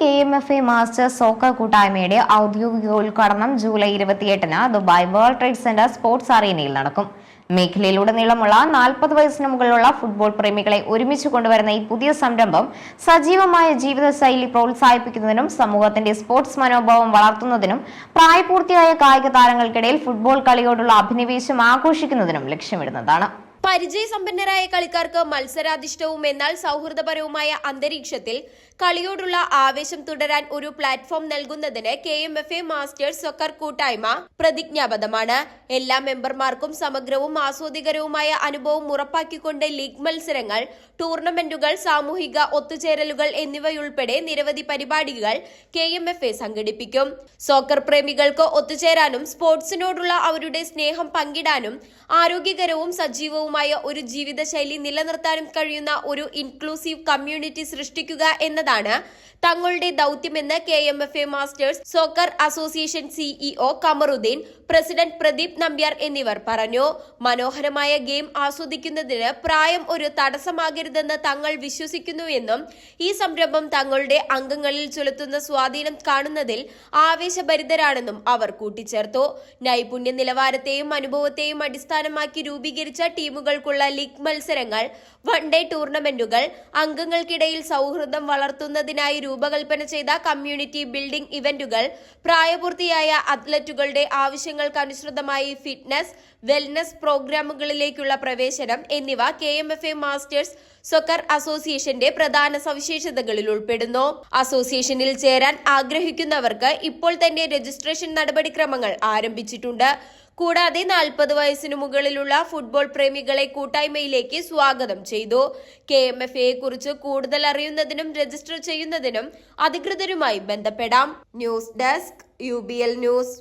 K M F A masters soccer കൂട്ടായ്മയുടെ ഔദ്യോഗിക ഉദ്ഘാടനം ജൂലൈ ഇരുപത്തിയെട്ടിന് Dubai world trade centre sports അറീനയിൽ നടക്കും. മേഖലയിലുടനീളമുള്ള നാൽപ്പത് വയസ്സിന് മുകളിലുള്ള ഫുട്ബോൾ പ്രേമികളെ ഒരുമിച്ച് കൊണ്ടുവരുന്ന ഈ പുതിയ സംരംഭം സജീവമായ ജീവിതശൈലി പ്രോത്സാഹിപ്പിക്കുന്നതിനും സമൂഹത്തിന്റെ സ്പോർട്സ് മനോഭാവം വളർത്തുന്നതിനും പ്രായപൂർത്തിയായ കായിക താരങ്ങൾക്കിടയിൽ ഫുട്ബോൾ കളിയോടുള്ള അഭിനിവേശം ആഘോഷിക്കുന്നതിനും ലക്ഷ്യമിടുന്നതാണ്. പരിചയസമ്പന്നരായ കളിക്കാർക്ക് മത്സരാധിഷ്ഠവും എന്നാൽ സൗഹൃദപരവുമായ അന്തരീക്ഷത്തിൽ കളിയോടുള്ള ആവേശം തുടരാൻ ഒരു പ്ലാറ്റ്ഫോം നൽകുന്നതിന് K M F A masters soccer കൂട്ടായ്മ പ്രതിജ്ഞാബദ്ധമാണ്. എല്ലാ മെമ്പർമാർക്കും സമഗ്രവും ആസ്വാദികരവുമായ അനുഭവം ഉറപ്പാക്കിക്കൊണ്ട് ലീഗ് മത്സരങ്ങൾ ടൂർണമെന്റുകൾ സാമൂഹിക ഒത്തുചേരലുകൾ എന്നിവയുൾപ്പെടെ നിരവധി പരിപാടികൾ കെ എം എഫ് എ സംഘടിപ്പിക്കും. സോക്കർ പ്രേമികൾക്ക് ഒത്തുചേരാനും സ്പോർട്സിനോടുള്ള അവരുടെ സ്നേഹം പങ്കിടാനും ആരോഗ്യകരവും സജീവവുമായ ഒരു ജീവിതശൈലി നിലനിർത്താനും കഴിയുന്ന ഒരു ഇൻക്ലൂസീവ് കമ്മ്യൂണിറ്റി സൃഷ്ടിക്കുക എന്നതാണ് തങ്ങളുടെ ദൗത്യമെന്ന് K M F A masters soccer association CEO Kamaruddin president Pradeep Nambiar എന്നിവർ പറഞ്ഞു. മനോഹരമായ ഗെയിം ആസ്വദിക്കുന്നതിന് പ്രായം ഒരു തടസ്സമാകരുതെന്ന് തങ്ങൾ വിശ്വസിക്കുന്നുവെന്നും ഈ സംരംഭം തങ്ങളുടെ അംഗങ്ങളിൽ ചെലുത്തുന്ന സ്വാധീനം കാണുന്നതിൽ ആവേശഭരിതരാണെന്നും അവർ കൂട്ടിച്ചേർത്തു. നൈപുണ്യ നിലവാരത്തെയും അനുഭവത്തെയും അടിസ്ഥാനമാക്കി രൂപീകരിച്ച ടീമുകൾക്കുള്ള ലീഗ് മത്സരങ്ങൾ വൺഡേ ടൂർണമെന്റുകൾ അംഗങ്ങൾക്കിടയിൽ സൗഹൃദം വളർത്തുന്നതിനായി രൂപകൽപ്പന ചെയ്ത കമ്മ്യൂണിറ്റി ബിൽഡിംഗ് ഇവന്റുകൾ പ്രായപൂർത്തിയായ അത്ലറ്റുകളുടെ ആവശ്യങ്ങൾക്കനുസൃതമായി ഫിറ്റ്നസ് വെൽനസ് പ്രോഗ്രാമുകളിലേക്കുള്ള പ്രവേശനം എന്നിവ K M F A masters soccer അസോസിയേഷന്റെ പ്രധാന സവിശേഷതകളിൽ ഉൾപ്പെടുന്നു. അസോസിയേഷനിൽ ചേരാൻ ആഗ്രഹിക്കുന്നവർക്ക് ഇപ്പോൾ തന്നെ രജിസ്ട്രേഷൻ നടപടിക്രമങ്ങൾ ആരംഭിച്ചിട്ടുണ്ട്. കൂടാതെ നാൽപ്പത് വയസ്സിനു മുകളിലുള്ള ഫുട്ബോൾ പ്രേമികളെ കൂട്ടായ്മയിലേക്ക് സ്വാഗതം ചെയ്തു. കെ എം എഫ് എ കുറിച്ച് കൂടുതൽ അറിയുന്നതിനും രജിസ്റ്റർ ചെയ്യുന്നതിനും അധികൃതരുമായി ബന്ധപ്പെടാം. News desk U news.